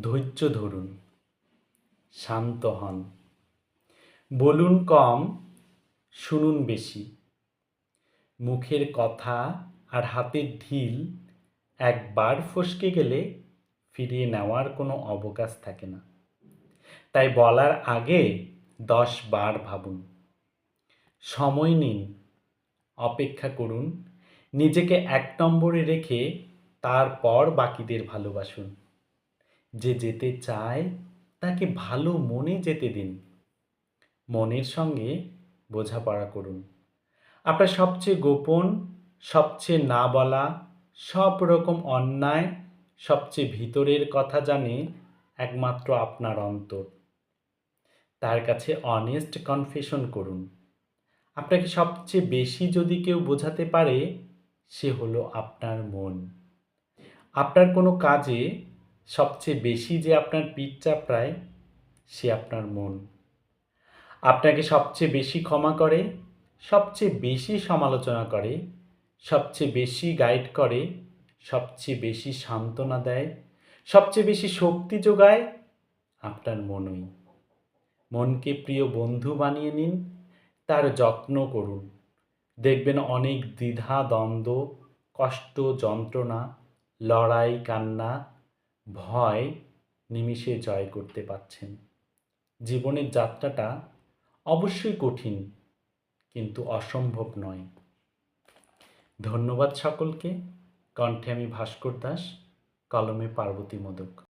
ধৈর্য ধরুন, শান্ত হন। বলুন কম, শুনুন বেশি। মুখের কথা আর হাতের ঢিল একবার ফসকে গেলে ফিরিয়ে নেওয়ার কোনো অবকাশ থাকে না। তাই বলার আগে দশ বার ভাবুন। সময় নিন, অপেক্ষা করুন, নিজেকে এক নম্বরে রেখে তারপর বাকিদের ভালোবাসুন। যে যেতে চায়, তাকে ভালো মনে যেতে দিন। মনের সঙ্গে বোঝাপড়া করুন। আপনার সবচেয়ে গোপন, সবচেয়ে না বলা, সব রকম অন্যায়, সবচেয়ে ভিতরের কথা জানে একমাত্র আপনার অন্তর। তার কাছে অনেস্ট কনফেশন করুন। আপনাকে সবচেয়ে বেশি যদি কেউ বোঝাতে পারে, সে হলো আপনার মন। আপনার কোনো কাজে সবচেয়ে বেশি যে আপনার পিঠ চাপড়ায় সে আপনার মন। আপনাকে সবচেয়ে বেশি ক্ষমা করে, সবচেয়ে বেশি সমালোচনা করে, সবচেয়ে বেশি গাইড করে, সবচেয়ে বেশি সান্ত্বনা দেয়, সবচেয়ে বেশি শক্তি যোগায় আপনার মনই। মনকে প্রিয় বন্ধু বানিয়ে নিন, তার যত্ন করুন। দেখবেন অনেক দ্বিধা, দ্বন্দ্ব, কষ্ট, যন্ত্রণা, লড়াই, কান্না ভয় নিমিষে জয় করতে পারছেন। জীবনের যাত্রাটা অবশ্যই কঠিন, কিন্তু অসম্ভব নয়। ধন্যবাদ সকলকে। কণ্ঠে আমি ভাস্কর দাস, কলমে পার্বতী মোদক।